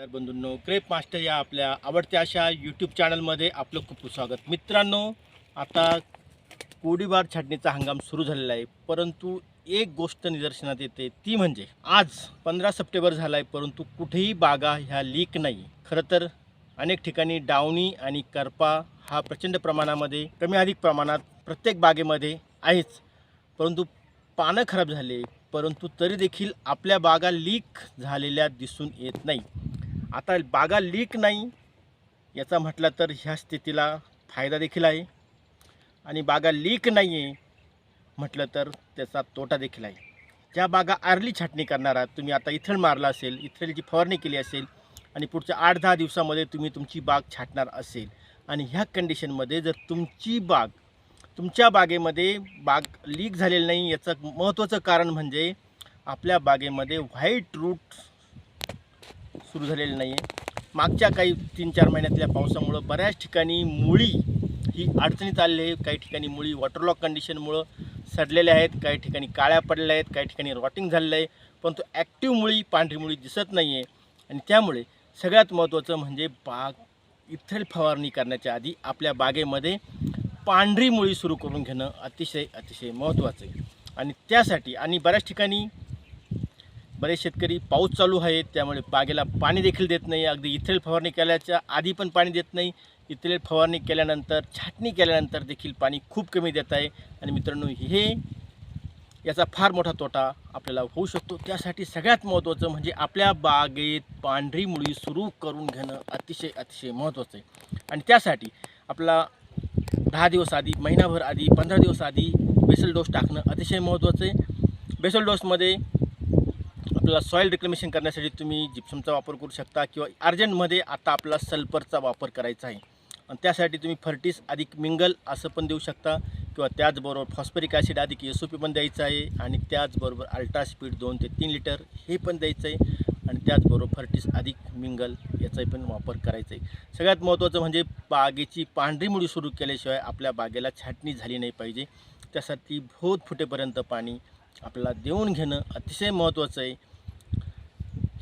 तर बंधूंनो crepe master या आपल्या आवडत्या अशा यूट्यूब चॅनलमध्ये आपलं खूप खूप स्वागत. मित्रांनो आता कोडीबार छाटणीचा हंगाम सुरू झालेला आहे परंतु एक गोष्ट निदर्शनात येते ती म्हणजे आज पंधरा सप्टेंबर झाला आहे परंतु कुठेही बागा ह्या लीक नाही. खरं तर अनेक ठिकाणी डावणी आणि करपा हा प्रचंड प्रमाणामध्ये कमी अधिक प्रमाणात प्रत्येक बागेमध्ये आहेच. परंतु पानं खराब झाले परंतु तरी देखील आपल्या बागा लीक झालेल्या दिसून येत नाही. आता बागा लीक नाही. याचा म्हटलं तर ह्या स्थितीला फायदा देखील आहे. आणि बागा लीक नाही आहे म्हटलं तर त्याचा तोटा देखील आहे. ज्या बागा आरली छाटणी करणार आहात तुम्ही आता इथळ मारला असेल इथळची फवारणी केली असेल आणि पुढच्या आठ दहा दिवसामध्ये तुम्ही तुमची बाग छाटणार असेल. आणि ह्या कंडिशनमध्ये जर तुमची बाग तुमच्या बागेमध्ये बाग लीक झालेली नाही याचं महत्त्वाचं कारण म्हणजे आपल्या बागेमध्ये व्हाईट रूट सुरू झालेली नाही आहे मागच्या काही तीन चार महिन्यातल्या पावसामुळं बऱ्याच ठिकाणी मुळी ही अडचणीत आलेली आहे. काही ठिकाणी मुळी वॉटरलॉक कंडिशनमुळं सडलेल्या आहेत काही ठिकाणी काळ्या पडलेल्या आहेत काही ठिकाणी रॉटिंग झालेलं आहे. परंतु ॲक्टिव्ह मुळी पांढरी मुळी दिसत नाही आहे आणि त्यामुळे सगळ्यात महत्त्वाचं म्हणजे बाग इथेल फवारणी करण्याच्या आधी आपल्या बागेमध्ये पांढरी मुळी सुरू करून घेणं अतिशय अतिशय महत्त्वाचं आहे. आणि त्यासाठी आणि बऱ्याच ठिकाणी बरेच शेतकरी पाऊस चालू आहे त्यामुळे बागेला पाणी देखील देत नाही. अगदी इथेल फवारणी केल्याच्या आधी पण पाणी देत नाही. इथेल फवारणी केल्यानंतर छाटणी केल्यानंतर देखील पाणी खूप कमी देत आहे. आणि मित्रांनो हे याचा फार मोठा तोटा आपल्याला होऊ शकतो. त्यासाठी सगळ्यात महत्त्वाचं म्हणजे आपल्या बागेत पांढरी मुळी सुरू करून घेणं अतिशय अतिशय महत्त्वाचं आहे. आणि त्यासाठी आपला दहा दिवस आधी महिनाभर आधी पंधरा दिवस आधी बेसल डोस टाकणं अतिशय महत्त्वाचं आहे. बेसल डोसमध्ये आपल्याला सॉईल रिक्लेमेशन करण्यासाठी तुम्ही जिप्समचा वापर करू शकता किंवा अर्जंटमध्ये आता आपला सल्फरचा वापर करायचा आहे. आणि त्यासाठी तुम्ही फर्टिस अधिक मिंगल असं पण देऊ शकता किंवा त्याचबरोबर फॉस्फरिक ॲसिड अधिक एस ओ पी पण द्यायचं आहे आणि त्याचबरोबर अल्ट्रा स्पीड दोन ते तीन लिटर हे पण द्यायचं आहे. आणि त्याचबरोबर फर्टिस अधिक मिंगल याचाही पण वापर करायचा आहे. सगळ्यात महत्त्वाचं म्हणजे बागेची पांढरी मुळी सुरू केल्याशिवाय आपल्या बागेला छाटणी झाली नाही पाहिजे. त्यासाठी भोत फुटेपर्यंत पाणी आपल्याला देऊन घेणं अतिशय महत्त्वाचं आहे.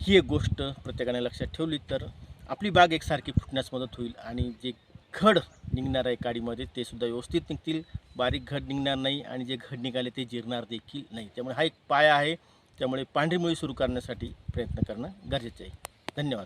ही एक गोष्ट प्रत्येकाने लक्षात ठेवली तर आपली बाग एकसारखी फुटण्यास मदत होईल आणि जे घड निघणार आहे काडीमध्ये ते सुद्धा व्यवस्थित निघतील. बारीक घड निघणार नाही आणि जे घड निघाले ते जिरणार देखील नाही. त्यामुळे हा एक पाया आहे. त्यामुळे पांढरी मुळी सुरू करण्यासाठी प्रयत्न करणं गरजेचं आहे. धन्यवाद.